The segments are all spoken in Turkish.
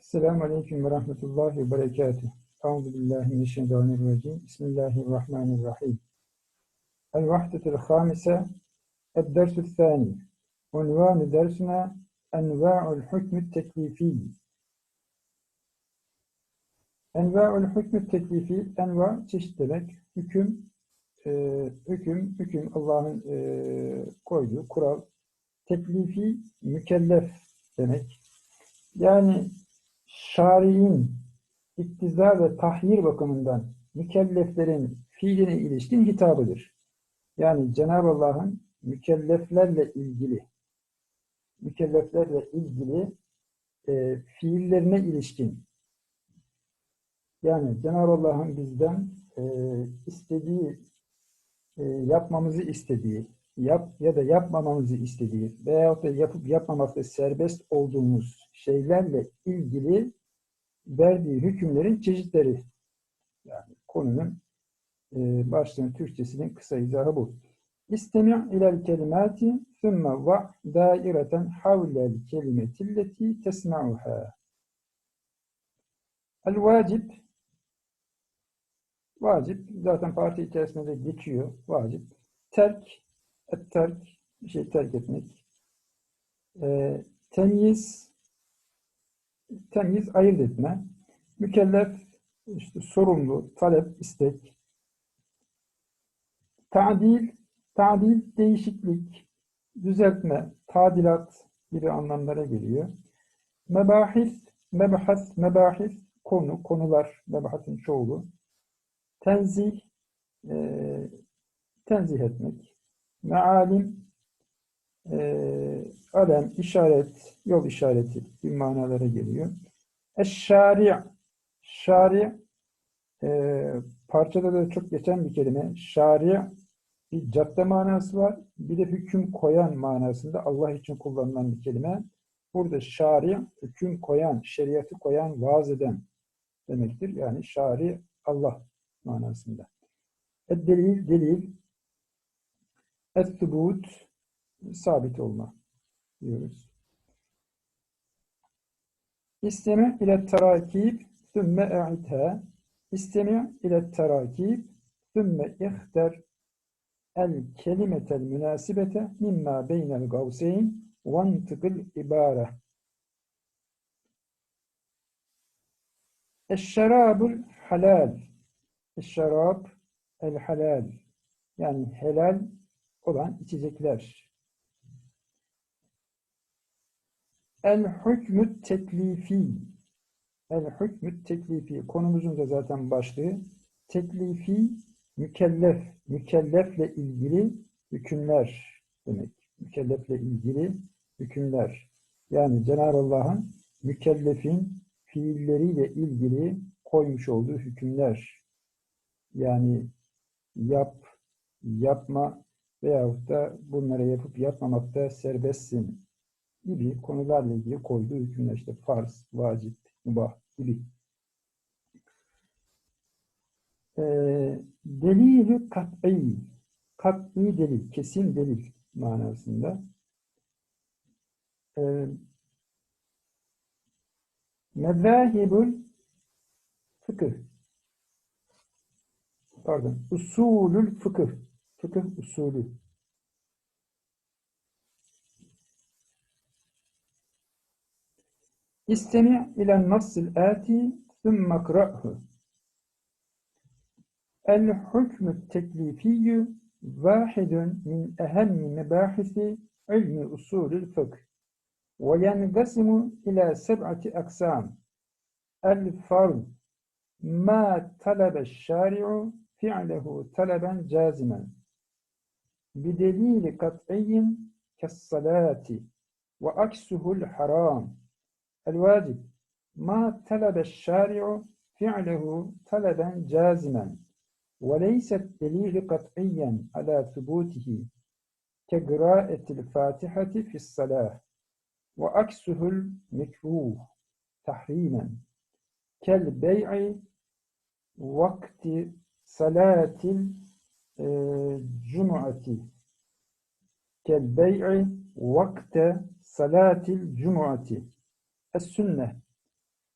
Esselamu Aleyküm ve Rahmetullahi ve Berekatuhu. Euzu billahi mineşşeytanirracim. Bismillahirrahmanirrahim. El vahdetul hamise el-dersü thani. Unvanı dersine Enva'ul hükmü teklifi. Enva'ul hükmü teklifi, enva çeşit demek. Hüküm, e, hüküm, hüküm Allah'ın e, koyduğu kural. Teklifi, mükellef demek. Yani şari'in iktiza ve tahyir bakımından mükelleflerin fiiline ilişkin hitabıdır. Yani Cenab-ı Allah'ın mükelleflerle ilgili mükelleflerle ilgili e, fiillerine ilişkin yani Cenab-ı Allah'ın bizden e, istediği e, yapmamızı istediği yap ya da yapmamamızı istediği veyahut da yapıp yapmamakta serbest olduğumuz şeylerle ilgili verdiği hükümlerin çeşitleri. Yani konunun e, başlığın Türkçesinin kısa izahı bu. İstemi' ilel kelimati thumme va' daireten havlel kelimetilleti tesma'uha. El vacip vacip zaten parti içerisinde de geçiyor. Vacip. Terk terk bir şey terk etmek. E, temyiz temyiz ayırt etme. Mükellef işte sorumlu, talep, istek. Ta'dil Tadil değişiklik, düzeltme, tadilat gibi anlamlara geliyor. Mebahis, mebahas, mebahis, konu, konular, mebahasin çoğulu. Tenzih, e, tenzih etmek. Mealim, e, alem, işaret, yol işareti bir manalara geliyor. Eşşari, şari, e, parçada da çok geçen bir kelime. Şari, bir cadde manası var. Bir de hüküm koyan manasında Allah için kullanılan bir kelime. Burada şari, hüküm koyan, şeriatı koyan, vaaz eden demektir. Yani şari Allah manasında. Et delil, delil. Et subut, sabit olma diyoruz. İstemi ile terakib, sümme e'itha. İstemi ile terakib, sümme ihter el kelimetel münasibete mimma beynel gavseyn vantıkıl ibare. Eşşerabul halal. Eşşerab el halal. Yani helal olan içecekler. El hükmü teklifi. El hükmü teklifi. Konumuzun da zaten başlığı. Teklifi mükellef, mükellefle ilgili hükümler demek. Mükellefle ilgili hükümler. Yani Cenab-ı Allah'ın mükellefin fiilleriyle ilgili koymuş olduğu hükümler. Yani yap, yapma veyahut da bunları yapıp yapmamakta serbestsin gibi konularla ilgili koyduğu hükümler işte farz, vacip, mubah gibi. Ee, delili kat'i, kat'i delil, kesin delil manasında. Ee, mezahibul fıkıh, pardon, usulül fıkıh, fıkıh usulü. İstemi ile nassil ati thumma kra'hu. El-hükmü teklifiyyü vahidun min ehemmi mebahisi ilmi usulül fıkh ve yengasimu ila seb'ati aksam. El-farz ma talebe şari'u fi'lehu taleben cazimen بدليل قطعي كالصلاة وعكسه الحرام. الواجب ما طلب الشارع فعله طلبا جازما وليس الدليل قطعيا على ثبوته كقراءة الفاتحة في الصلاة وعكسه المكروه تحريما. كالبيع وقت صلاة الجمعة كالبيع وقت صلاة الجمعة. السنة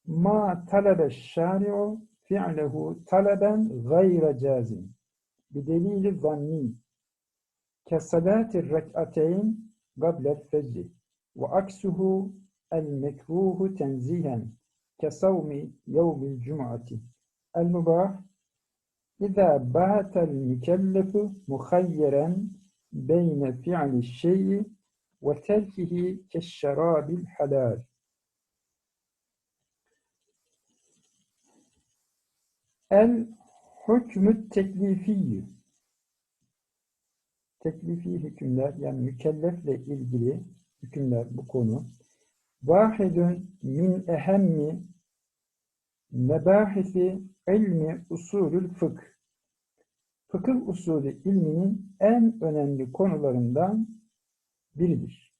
ما طلب الشارع فعله طلبا غير جازم بدليل ظني كصلاة الركعتين قبل الفجر وعكسه المكروه تنزيها كصوم يوم الجمعة. المباح bâtel mükellefu muhayyeren beyne fi'li şey'i ve terkihi keşşerabil halal. El hükmü teklifiyyü. Teklifi hükümler yani mükellefle ilgili hükümler bu konu. Vahidun min ehemmi mebahisi ilmi usulül fıkh. Fıkıh usulü ilminin en önemli konularından biridir.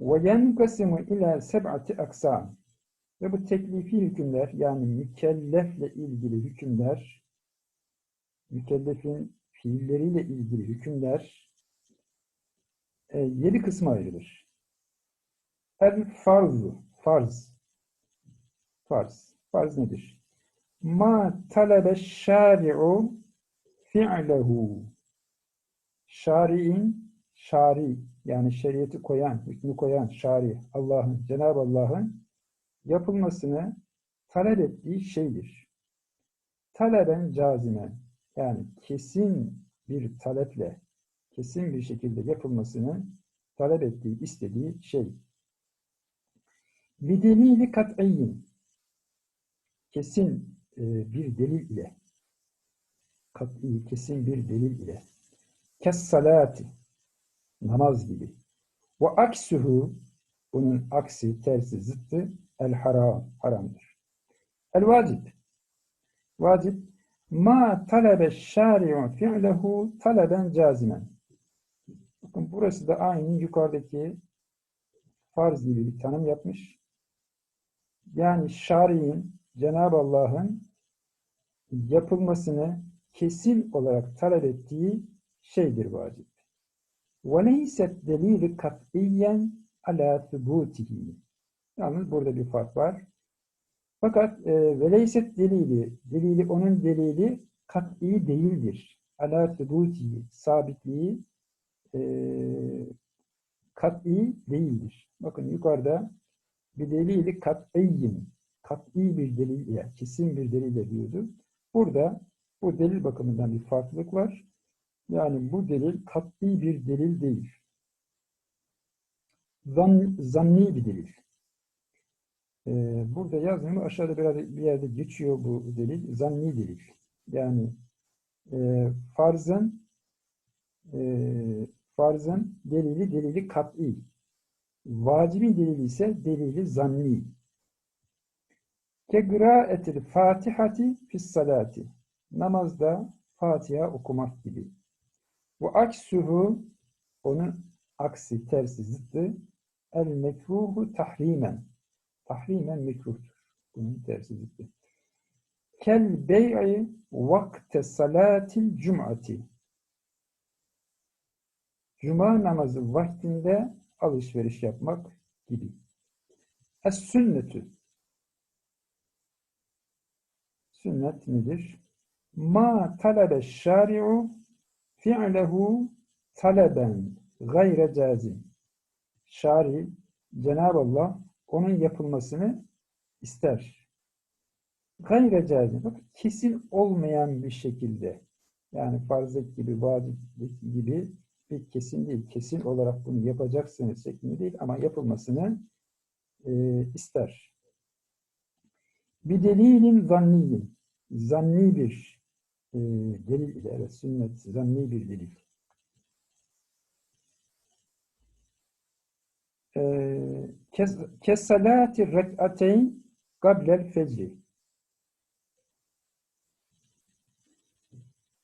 Yenkasimu ila seb'ati aksam. Ve bu teklifi hükümler yani mükellefle ilgili hükümler, mükellefin fiilleriyle ilgili hükümler e, yedi kısma ayrılır. El farzu, farz. Farz. Farz nedir? Ma talebe şari'u fi'lehu. Şari'in, şari yani şeriatı koyan, hükmü koyan şari, Allah'ın, Cenab-ı Allah'ın yapılmasını talep ettiği şeydir. Taleben cazime yani kesin bir taleple, kesin bir şekilde yapılmasını talep ettiği, istediği şey. Bir delili kat'iyyin kesin bir delil ile kesin bir delil ile kes salati namaz gibi ve aksuhu bunun aksi, tersi, zıttı el haram, haramdır. El vacip vacip ma talebe şari'u fi'lehu taleben cazimen Bakın burası da aynı yukarıdaki farz gibi bir tanım yapmış. Yani şari'in Cenab-ı Allah'ın yapılmasını kesin olarak talep ettiği şeydir vacip. وَلَيْسَتْ دَلِيلِ قَطْعِيًّا عَلَى ثُبُوتِهِ Yalnız burada bir fark var. Fakat e, veleyset delili, delili onun delili kat'i değildir. Ala thubutihi, sabitliği e, kat'i değildir. Bakın yukarıda bir delili kat'iyyin kat'i bir delil ile, kesin bir delil diyordu. Burada bu delil bakımından bir farklılık var. Yani bu delil kat'i bir delil değil. Zan, zanni bir delil. Ee, burada yazmıyor aşağıda bir, bir yerde geçiyor bu delil. Zanni delil. Yani e, farzın e, farzın delili delili kat'i. Vacibin delili ise delili zanni. Kegrâetil Fatihati fis salati. Namazda Fatiha okumak gibi. Bu aksuhu onun aksi, tersi, zıttı el mekruhu tahrimen. Tahrimen mekruhtur. Bunun tersi zıttı. Kel bey'i vakte salatil cum'ati. Cuma namazı vaktinde alışveriş yapmak gibi. Es sünnetü Sünnet nedir? Ma talebe şari'u fi'lehu taleben gayre cazim. Şari, Cenab-ı Allah onun yapılmasını ister. Gayre cazim. Bak, kesin olmayan bir şekilde. Yani farzet gibi, vaciplik gibi bir kesin değil. Kesin olarak bunu yapacaksınız şeklinde değil ama yapılmasını e, ister. Bir delilin zanniyin. Zanni bir e, delil ile, evet sünnet, zanni bir delil. E, Kesalati rek'ateyn gablel fecri.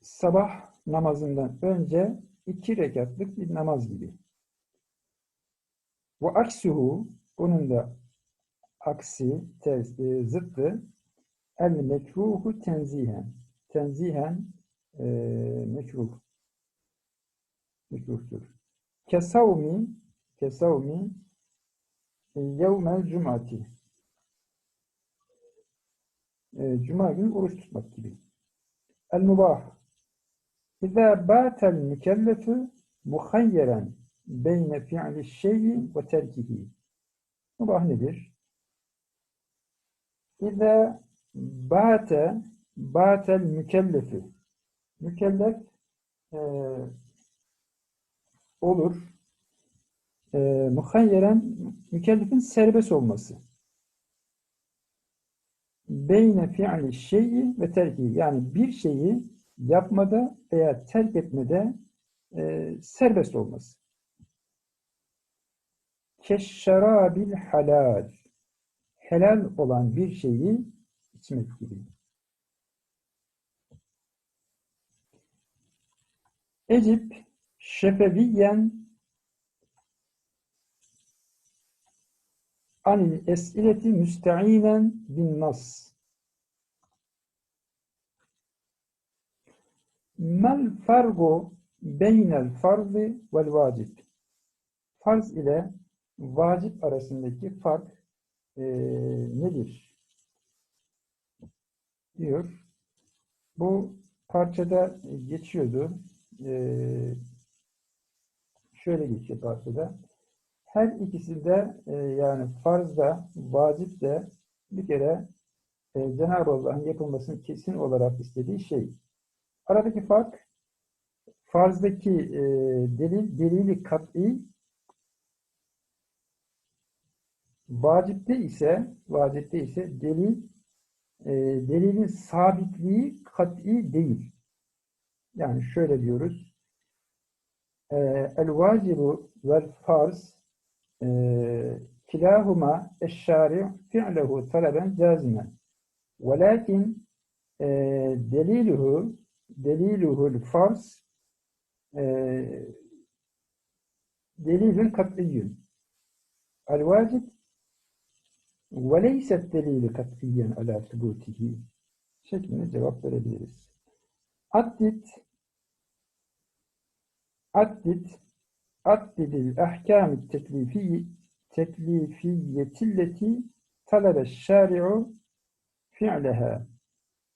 Sabah namazından önce iki rekatlık bir namaz gibi. Ve aksuhu, bunun da aksi, ters, e, zıttı el mekruhu tenzihen. Tenzihen e, mekruh. Mekruhtur. Kesavmi kesavmi yevmel cumati. e, Cuma günü oruç tutmak gibi. El-mubah. İzâ bâtel mükellefu muhayyeren beyne fi'li şeyi ve terkihi. Mubah nedir? İzâ bâte bâtel mükellefu mükellef e, olur. E, muhayyeren mükellefin serbest olması. Beyne fi'li şeyi ve terki. Yani bir şeyi yapmada veya terk etmede e, serbest olması. Keşşerabil halal. Helal olan bir şeyi içmek gibi. Ecip şefeviyen anil esileti müsteinen bin nas. Mel fargu beynel farzi vel vacib. Farz ile vacip arasındaki fark e, nedir? Diyor. Bu parçada geçiyordu. E, şöyle geçiyor parçada. Her ikisi de e, yani farz da vacip de bir kere e, Cenab-ı Allah'ın yapılmasını kesin olarak istediği şey. Aradaki fark farzdaki e, delil, delili kat'i vacipte ise vacipte ise delil e, delilin sabitliği kat'i değil. Yani şöyle diyoruz. E, el vacibu vel farz e, kilahuma eşşari fi'lehu taleben cazimen. Velakin e, deliluhu deliluhul farz e, delilün kat'iyyün. El vacib leyset delili kat'iyen ala subutihi şeklinde cevap verebiliriz. Addit Addit Addidil ahkâmi teklifi teklifiyetilleti talebe şari'u fi'leha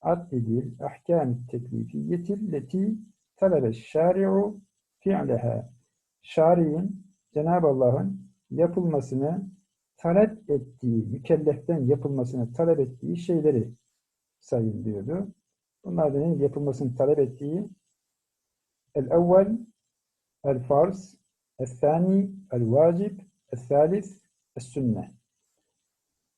Addidil ahkâmi teklifiyetilleti talebe şari'u fi'leha Şari'in Cenab-ı Allah'ın yapılmasını talep ettiği, mükelleften yapılmasını talep ettiği şeyleri sayın diyordu. Bunlardan yapılmasını talep ettiği el-evvel el-farz, el-thani, el-vacib, el-thalith, el-sünne.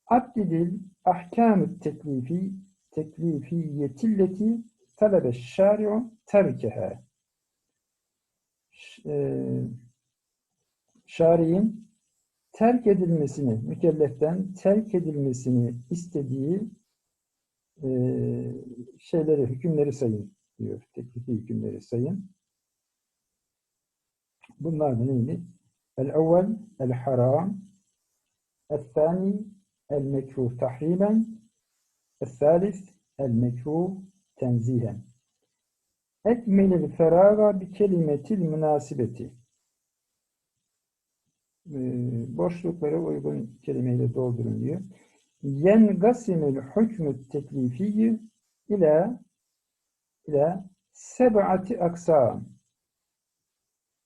Addidil ahkâmü teklifi teklifiyetilleti talebe şari'u terkeha. Şari'in terk edilmesini, mükelleften terk edilmesini istediği e, şeyleri, hükümleri sayın diyor. Teklifi hükümleri sayın. Bunlar da? El-evvel el-haram el-thani el-mekruh tahrimen el-thalith el-mekruh tenzihen Ekmelil feraga bi kelimetil münasibeti boşlukları uygun kelimeyle doldurun diyor. Yengasimul hükmü teklifiyyi ila ila seb'ati aksam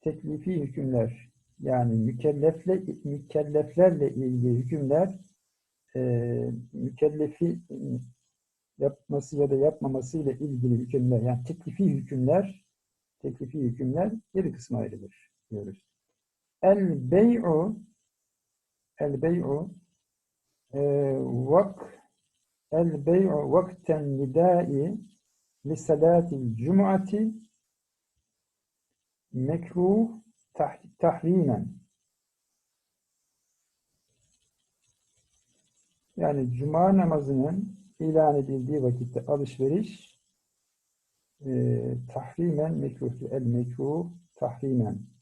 teklifi hükümler yani mükellefle mükelleflerle ilgili hükümler e, mükellefi yapması ya da yapmaması ile ilgili hükümler yani teklifi hükümler teklifi hükümler bir kısma ayrılır diyoruz. El bey'u el bey'u e, vak el bey'u vakten nidai li salatil cum'ati mekruh tah tahrimen yani cuma namazının ilan edildiği vakitte alışveriş e, tahrimen mekruhtu. El mekruh tahrimen.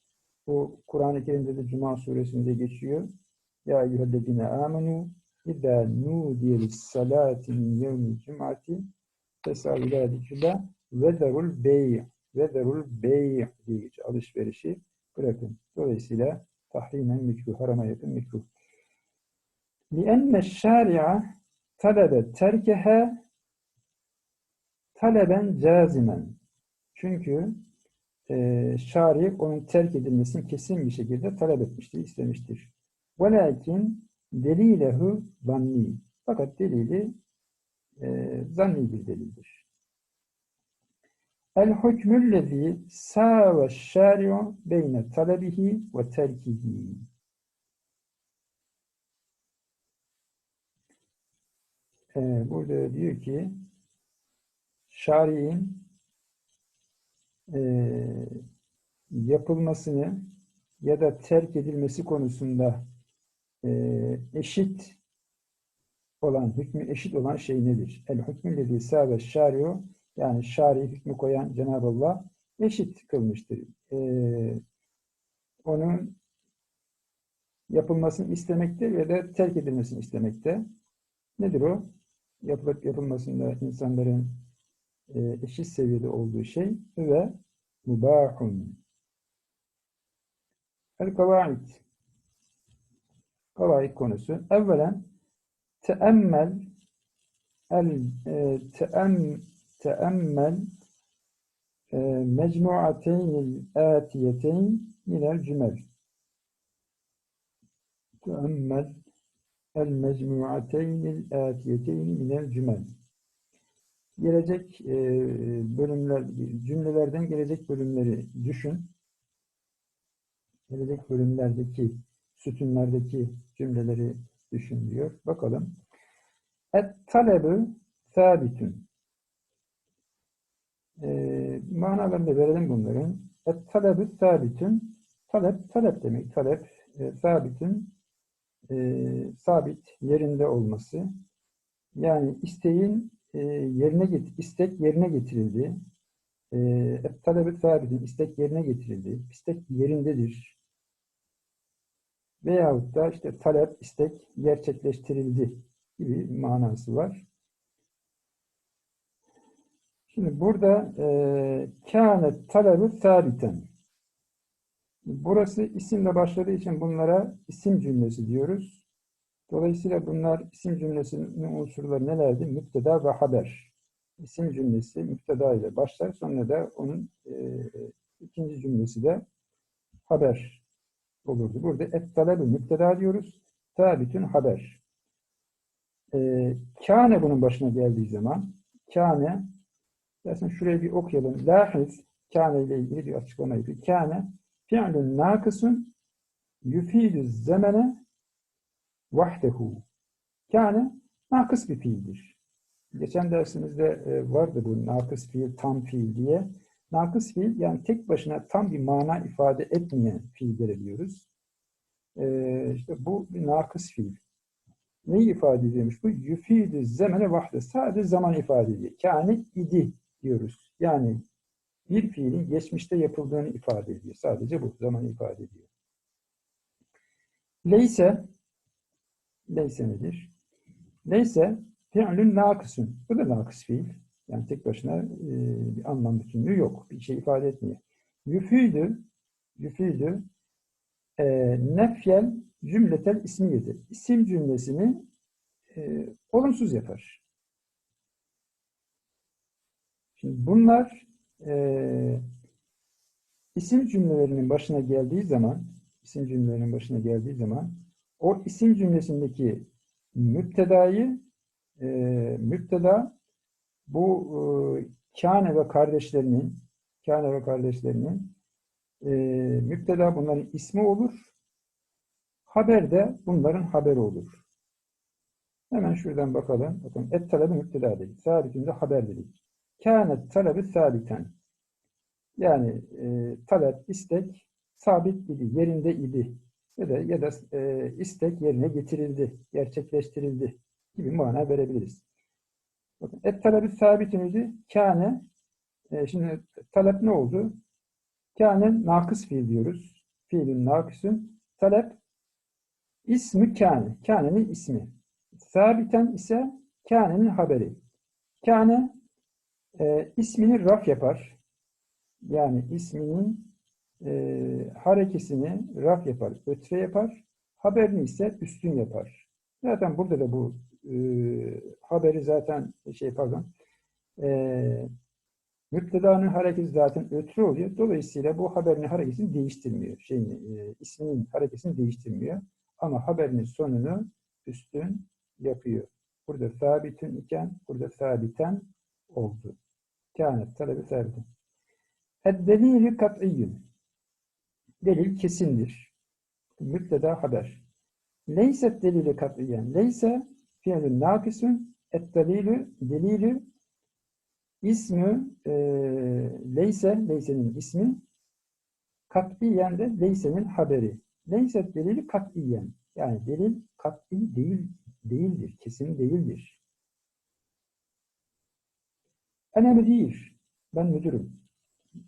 Bu Kur'an-ı Kerim'de de Cuma suresinde geçiyor. Ya eyyühellezine amenu İzâ nûdiyelis salâti min yevmil cum'ati fesâ ilâ zikrillah ve zerul bey' ve zerul bey' diye geçiyor. Alışverişi bırakın. Dolayısıyla tahrimen mekruh, harama yakın mekruh. لِأَنَّ الشَّارِعَ talebe terkehe taleben cazimen. Çünkü e, şari onun terk edilmesini kesin bir şekilde talep etmiştir, istemiştir. Velakin delilehu zanni. Fakat delili e, zanni bir delildir. El hükmüllezî sâve şâri'u beyne talebihi ve terkihi. Ee, burada diyor ki şari'in e, yapılmasını ya da terk edilmesi konusunda e, eşit olan, hükmü eşit olan şey nedir? El hükmü lezi sâve şâri'u yani şari hükmü koyan Cenab-ı Allah eşit kılmıştır. Ee, onun yapılmasını istemekte ya da terk edilmesini istemekte. Nedir o? Yapılıp yapılmasında insanların e, eşit seviyede olduğu şey ve mubahun. El kavaid. Kavaid konusu. Evvelen teemmel el e, teem teemmel e, mecmuateynil atiyeteyn minel cümel. Teemmel el mecmuateynil atiyeteyn minel cümel. Gelecek e, bölümler, cümlelerden gelecek bölümleri düşün. Gelecek bölümlerdeki, sütunlardaki cümleleri düşün diyor. Bakalım. Et talebu sabitun. E, manalarını verelim bunların. Et talebü sabitün. Talep, talep demek. Talep, e, sabitün e, sabit, yerinde olması. Yani isteğin e, yerine get istek yerine getirildi. E, et talebü sabitün. istek yerine getirildi. İstek yerindedir. Veyahut da işte talep, istek gerçekleştirildi gibi manası var. Şimdi burada e, kânet talebu sabiten. Burası isimle başladığı için bunlara isim cümlesi diyoruz. Dolayısıyla bunlar isim cümlesinin unsurları nelerdi? Müpteda ve haber. İsim cümlesi müpteda ile başlar. Sonra da onun e, ikinci cümlesi de haber olurdu. Burada et talebu müpteda diyoruz. Sabitün haber. E, kâne bunun başına geldiği zaman kâne Dersen şuraya bir okuyalım. Lahiz, kâne ile ilgili bir açıklama yapıyor. Kâne, fi'lun nakısun yufidü zemene vahdehu. Kâne, nakıs bir fiildir. Geçen dersimizde e, vardı bu nakıs fiil, tam fiil diye. Nakıs fiil yani tek başına tam bir mana ifade etmeyen fiillere diyoruz. Ee, işte bu bir nakıs fiil. Neyi ifade ediyormuş bu? Yufidü zemene vahde. Sadece zaman ifade ediyor. Kâne idi diyoruz. Yani bir fiilin geçmişte yapıldığını ifade ediyor. Sadece bu zaman ifade ediyor. Leyse Leyse nedir? Leyse fi'lün nakısın. Bu da nakıs fiil. Yani tek başına e, bir anlam bütünlüğü yok. Bir şey ifade etmiyor. Yüfidü yüfidü e, nefyel cümletel ismiyedir. İsim cümlesini e, olumsuz yapar. Şimdi bunlar e, isim cümlelerinin başına geldiği zaman isim cümlelerinin başına geldiği zaman o isim cümlesindeki müptedayı e, müpteda bu e, kâne ve kardeşlerinin kâne ve kardeşlerinin e, müpteda bunların ismi olur. Haber de bunların haberi olur. Hemen şuradan bakalım. Bakın et talebi müpteda dedik. Sabitinde haber dedik. Kânet talebi sabiten. Yani e, talep, istek sabit idi, yerinde idi. Ya da, ya da e, istek yerine getirildi, gerçekleştirildi gibi mana verebiliriz. Bakın, et talebi sabitin idi. Kâne, e, şimdi talep ne oldu? Kâne nakıs fiil diyoruz. Fiilin nakısın. Talep ismi kâne. Kânenin ismi. Sabiten ise kânenin haberi. Kâne e, ismini raf yapar. Yani isminin e, harekesini raf yapar, ötre yapar. Haberini ise üstün yapar. Zaten burada da bu e, haberi zaten şey pardon e, müptedanın hareketi zaten ötürü oluyor. Dolayısıyla bu haberin hareketini değiştirmiyor. Şeyini, e, isminin hareketini değiştirmiyor. Ama haberinin sonunu üstün yapıyor. Burada sabitün iken burada sabiten oldu. Kânet talebi sabiten. Ed-delîlü kat'iyyün. Delil kesindir. Müpteda haber. Leyset delili kat'iyen. Leyse fiilün nakisun. Et-delilü delilü ismi e, leyse, leysenin ismi kat'iyen de leysenin haberi. Leyset delili kat'iyen. Yani delil kat'i değil, değildir, kesin değildir. Ene müdir. Ben müdürüm.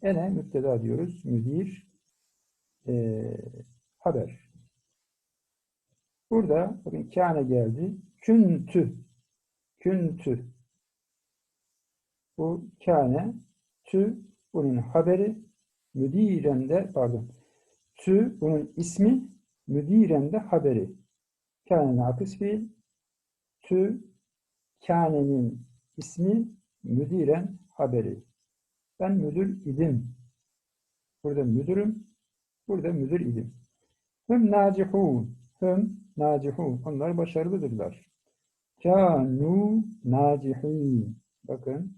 Ene müpteda diyoruz. Müdir e, haber. Burada bakın kâne geldi. Küntü. Küntü. Bu kâne. Tü bunun haberi. Müdiren de pardon. Tü bunun ismi. Müdiren de haberi. Kâne nakıs fiil. Tü kânenin ismi. Müdiren haberi. Ben müdür idim. Burada müdürüm. Burada müdür idim. Hüm nacihun. Hüm nacihun. Onlar başarılıdırlar. Kânu nacihin. Bakın.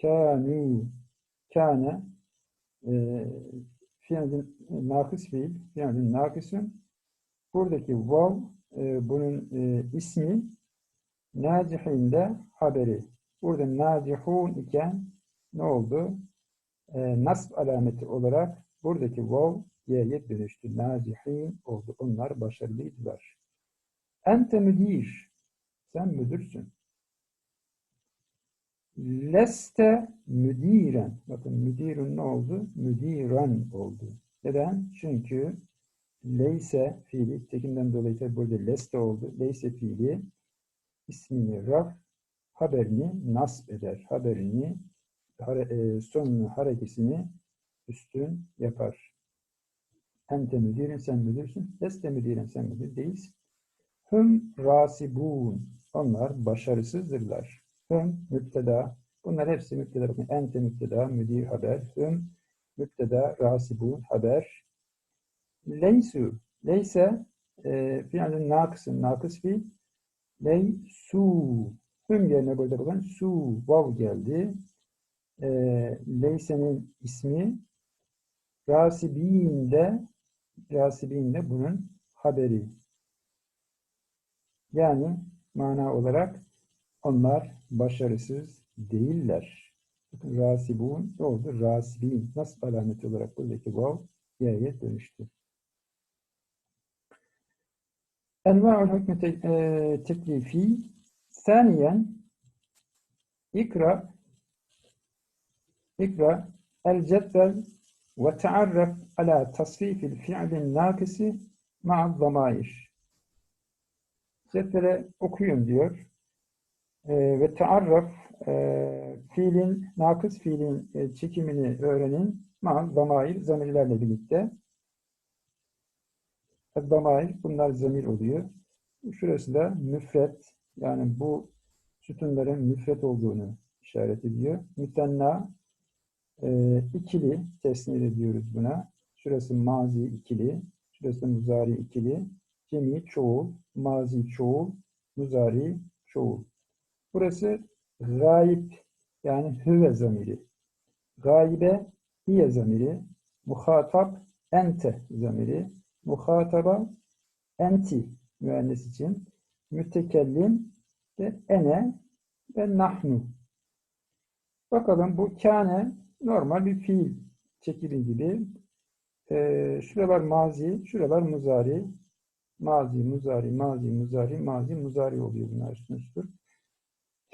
Kânu. Kâne e, fiilin nakıs fiil. Fiilin nakısın. Buradaki vav e, bunun e, ismi nacihin de haberi. Burada nacihun iken ne oldu? E, nasb alameti olarak buradaki vav y'ye dönüştü. Nacihin oldu. Onlar başarılıydılar. Ente müdir. Sen müdürsün. Leste müdiren. Bakın müdirun ne oldu? Müdiran oldu. Neden? Çünkü leyse fiili, tekinden dolayı tabi burada leste oldu. Leyse fiili ismini raf, haberini nasb eder. Haberini, hare, sonunu, harekesini üstün yapar. Ente müdirin, sen müdürsün. Leste müdirin, sen müdür değilsin. Hüm rasibun. Onlar başarısızdırlar. Hüm müpteda. Bunlar hepsi müpteda. Bakın ente müpteda, müdir haber. Hüm müpteda, rasibun haber. Leysu. Leyse e, fiilin nakısın, nakıs fiil. Leysu. Hüm yerine burada bakın su, vav geldi. E, leyse'nin ismi rasibin de rasibin de bunun haberi. Yani mana olarak onlar başarısız değiller. Bakın rasibun oldu? Rasibin. Nasıl alameti olarak buradaki vav y'ye dönüştü. Enva'ul hükmü teklifi Saniyen ikra ikra el cetvel ve tearraf ala tasrifil fi'lin nakisi ma'ad zamair. Cetvele okuyun diyor. E, ve tearraf e, fiilin, nakıs fiilin e, çekimini öğrenin. Ma, zamair, zamirlerle birlikte. Zamair, bunlar zamir oluyor. Şurası da müfret, yani bu sütunların müfret olduğunu işaret ediyor. Mütenna, e, ikili, tesnir ediyoruz buna. Şurası mazi ikili, şurası muzari ikili, cemi çoğul, mazi çoğul, muzari çoğul. Burası gayip yani hüve zamiri. Gaybe hiye zamiri. Muhatap ente zamiri. Muhataba enti müennes için. Mütekellim ve ene ve nahnu. Bakalım bu kâne normal bir fiil çekili gibi. Ee, şuralar mazi, şuralar muzari. Mazi, muzari, mazi, muzari, mazi, muzari oluyor bunlar üstüne üstür.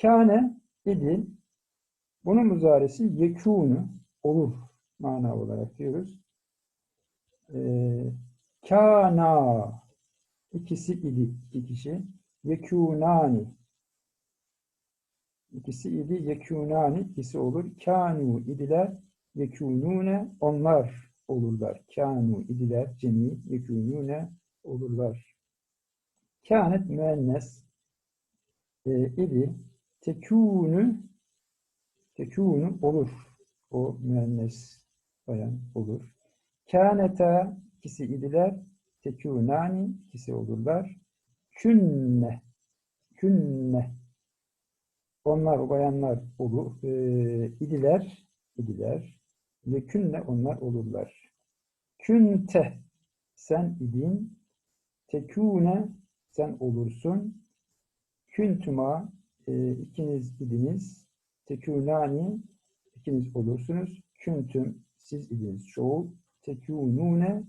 Kâne idi. Bunun muzaresi yekûnu olur mana olarak diyoruz. Ee, kâna ikisi idi. iki kişi. Yekûnani ikisi idi. Yekûnani ikisi olur. Kânu idiler. Yekûnûne onlar olurlar. Kânu idiler. Cemi yekûnûne olurlar. Kânet müennes e, idi tekûnü Tekûnü olur. O müennes bayan olur. Kâneta ikisi idiler. Tekûnâni ikisi olurlar. Künne künne onlar o bayanlar olur. E, idiler idiler. Ve künne onlar olurlar. Künte sen idin. Tekûne sen olursun. Küntüma e, ikiniz idiniz. Tekûnani ikiniz olursunuz. Küntüm siz idiniz. Çoğul. Tekûnûne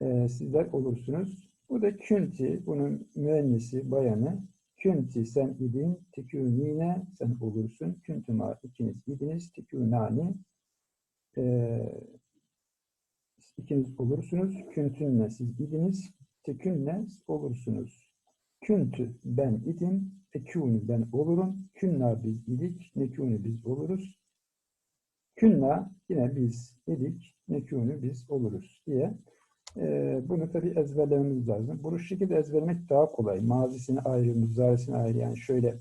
e, sizler olursunuz. Bu da künti. Bunun müennisi, bayanı. Künti sen idin. Tekûnîne sen olursun. Küntüma ikiniz idiniz. Tekûnani e, ikiniz olursunuz. Küntünne siz idiniz. Tekünne olursunuz. Küntü ben idim. Ekûnü ben olurum. Künna biz idik. Nekûnü biz oluruz. Künna yine biz idik. Nekûnü biz oluruz diye. Ee, bunu tabi ezberlememiz lazım. Bunu şu şekilde ezberlemek daha kolay. Mazisini ayrı, muzaresini ayrı. Yani şöyle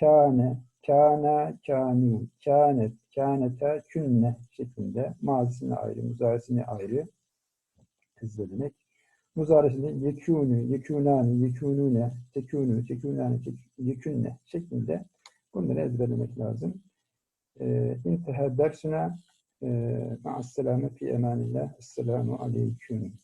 kâne, kâna, kânû, kânet, kâneta, künne şeklinde mazisini ayrı, muzaresini ayrı ezberlemek. Muzaresinde yekûnü, yekûnâni, yekûnûne, tekûnü, tekûnâni, tek- yekünne şeklinde bunları ezberlemek lazım. Ee, İnteha dersine ma'as selame fi emanillah. Esselamu aleyküm.